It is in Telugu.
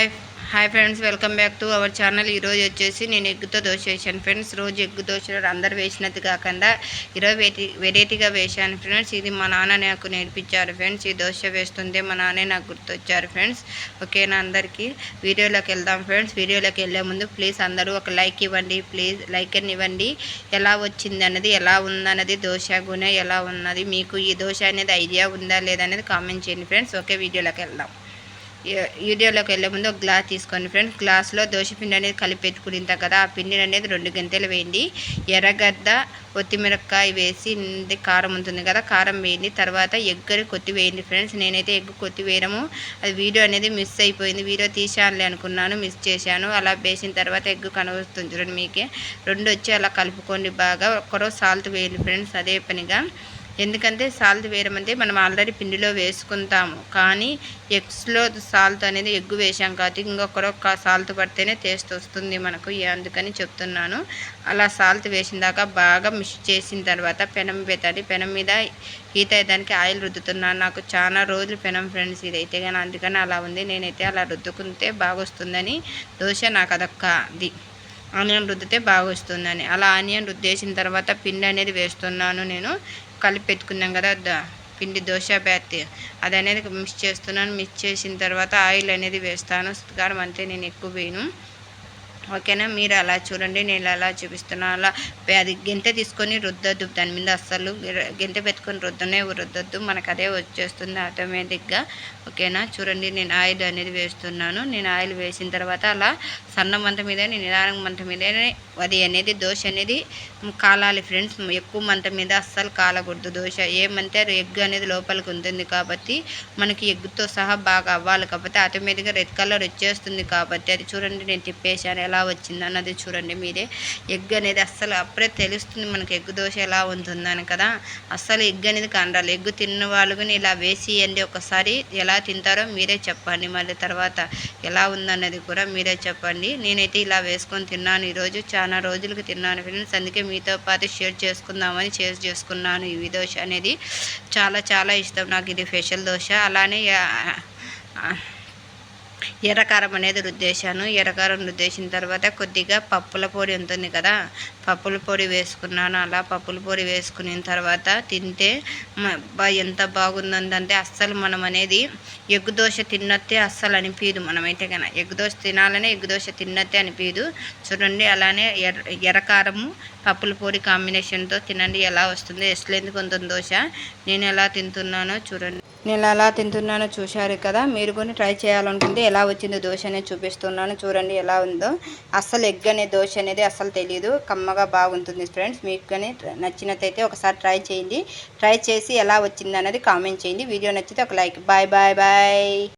Hi hi friends welcome back to our channel. ఈరోజు వచ్చేసి నేను ఎగ్గుతో దోశ వేసాను ఫ్రెండ్స్. రోజు ఎగ్గు దోశ అందరు వేసినది కాకుండా ఈరోజు వెరైటీ వెరైటీగా వేసాను ఫ్రెండ్స్. ఇది మా నాన్న నాకు నేర్పించారు ఫ్రెండ్స్. ఈ దోశ వేస్తుంటే మా నాన్నే నాకు గుర్తొచ్చారు ఫ్రెండ్స్. ఓకేనా అందరికీ? వీడియోలోకి వెళ్దాం ఫ్రెండ్స్. వీడియోలోకి వెళ్ళే ముందు ప్లీజ్ అందరూ ఒక లైక్ ఇవ్వండి. ప్లీజ్ లైక్ అని ఇవ్వండి. ఎలా వచ్చింది అన్నది ఎలా ఉందన్నది దోశ గుణ ఎలా ఉన్నది మీకు ఈ దోశ అనేది ఐడియా ఉందా లేదా అనేది కామెంట్ చేయండి ఫ్రెండ్స్. ఓకే వీడియోలోకి వెళ్దాం. వీడియోలోకి వెళ్ళే ముందు ఒక గ్లాస్ తీసుకోండి ఫ్రెండ్స్. గ్లాస్లో పిండి అనేది కలిపి పెట్టుకునింత కదా ఆ పిండిని అనేది రెండు గంటలు వేయండి. ఎర్రగడ్డ కొత్తిమిరపకాయ వేసి కారం ఉంటుంది కదా కారం వేయండి. తర్వాత ఎగ్గరి కొత్తి వేయండి ఫ్రెండ్స్. నేనైతే ఎగ్గు కొత్తి వేయడము. అది వీడియో అనేది మిస్ అయిపోయింది. వీడియో తీసానులే అనుకున్నాను మిస్ చేశాను. అలా వేసిన తర్వాత ఎగ్గు కనవస్తుంది చూడండి మీకే. రెండు వచ్చి అలా కలుపుకోండి బాగా. ఒక్కరో సాల్ట్ వేయండి ఫ్రెండ్స్ అదే పనిగా. ఎందుకంటే సాల్ట్ వేయమంటే మనం ఆల్రెడీ పిండిలో వేసుకుంటాము. కానీ ఎగ్స్లో సాల్ట్ అనేది ఎగ్గు వేసాం కాబట్టి ఇంకొకరొక సాల్ట్ పడితేనే టేస్ట్ వస్తుంది మనకు. అందుకని చెప్తున్నాను. అలా సాల్ట్ వేసిన దాకా బాగా మిక్స్ చేసిన తర్వాత పెనం పెట్టాలి పెనం మీద హీట్ అయ్యడానికి ఆయిల్ రుద్దుతున్నాను. నాకు చాలా రోజులు పెనం ఫ్రెండ్స్ ఇదైతే కానీ అందుకని అలా ఉంది. నేనైతే అలా రుద్దుకుంటే బాగా వస్తుందని దోశ నాకు అదొక్క అది ఆనియన్ రుద్దితే బాగా వస్తుందని అలా ఆనియన్ రుద్దేసిన తర్వాత పిండి అనేది వేస్తున్నాను నేను. కలిపి పెట్టుకున్నాం కదా పిండి దోశ బ్యాత్. అది అనేది మిక్స్ చేస్తున్నాను. మిక్స్ చేసిన తర్వాత ఆయిల్ అనేది వేస్తాను. కారం అంతే నేను ఎక్కువ వేయను. ఓకేనా? మీరు అలా చూడండి నేను అలా చూపిస్తున్నాను అలా అది గింత తీసుకొని రుద్దొద్దు. దాని మీద అస్సలు గింత పెట్టుకొని రుద్దనే రుద్దొద్దు. మనకు అదే వచ్చేస్తుంది ఆటోమేటిక్గా. ఓకేనా? చూడండి నేను ఆయిల్ అనేది వేస్తున్నాను. నేను ఆయిల్ వేసిన తర్వాత అలా సన్న మంట మీద నిదానం మంట మీదనే అది అనేది దోశ అనేది కాలాలి ఫ్రెండ్స్. ఎక్కువ మంట మీద అస్సలు కాలకూడదు దోశ. ఏమంటే ఎగ్ అనేది లోపలికి ఉంటుంది కాబట్టి మనకి ఎగ్తో సహా బాగా అవ్వాలి. కాబట్టి ఆటోమేటిక్గా రెడ్ కలర్ వచ్చేస్తుంది కాబట్టి అది చూడండి నేను తిప్పేశాను. ఎలా వచ్చింది అన్నది చూడండి మీరే. ఎగ్ అనేది అస్సలు అప్పుడే తెలుస్తుంది మనకి ఎగ్ దోశ ఎలా ఉంటుందని కదా. అస్సలు ఎగ్ అనేది కండాలి ఎగ్ తిన్న వాళ్ళు ఇలా వేసియండి ఒకసారి. ఎలా తింటారో మీరే చెప్పండి. మళ్ళీ తర్వాత ఎలా ఉందన్నది కూడా మీరే చెప్పండి. నేనైతే ఇలా వేసుకొని తిన్నాను ఈరోజు. చాలా రోజులకి తిన్నాను ఫ్రెండ్స్. అందుకే మీతో పాటు షేర్ చేసుకుందామని షేర్ చేసుకున్నాను ఈ దోశ అనేది. చాలా చాలా ఇష్టం నాకు. ఇది స్పెషల్ దోశ. అలానే ఎర్రకారం అనేది రుద్దేశాను. ఎర్రకారం రుద్దేసిన తర్వాత కొద్దిగా పప్పుల పొడి ఉంటుంది కదా పప్పుల పొడి వేసుకున్నాను. అలా పప్పుల పొడి వేసుకున్న తర్వాత తింటే ఎంత బాగుందంటే అస్సలు మనం అనేది ఎగ్గు దోశ తిన్నట్టే అస్సలు అనిపించదు మనమైతే కన్నా ఎగ్గు దోశ తినాలనే ఎగ్గు దోశ తిన్నట్టే అనిపించదు చూడండి అలానే ఎర్ర ఎర్రకారము పప్పుల పొడి కాంబినేషన్తో తినండి. ఎలా వస్తుంది ఎస్లేందుకు ఉంటుంది దోశ. నేను ఎలా తింటున్నానో చూడండి. నేను ఎలా తింటున్నానో చూశారు కదా మీరు కూడా ట్రై చేయాలనుకుంటే ఎలా వచ్చిందో దోశ అనేది చూపిస్తున్నాను. చూడండి ఎలా ఉందో. అస్సలు ఎగ్ అనే దోశ అనేది అస్సలు తెలియదు కమ్మగా బాగుంటుంది ఫ్రెండ్స్. మీకు కానీ నచ్చినట్టయితే ఒకసారి ట్రై చేయండి. ట్రై చేసి ఎలా వచ్చింది అనేది కామెంట్ చేయండి. వీడియో నచ్చితే ఒక లైక్. Bye bye bye.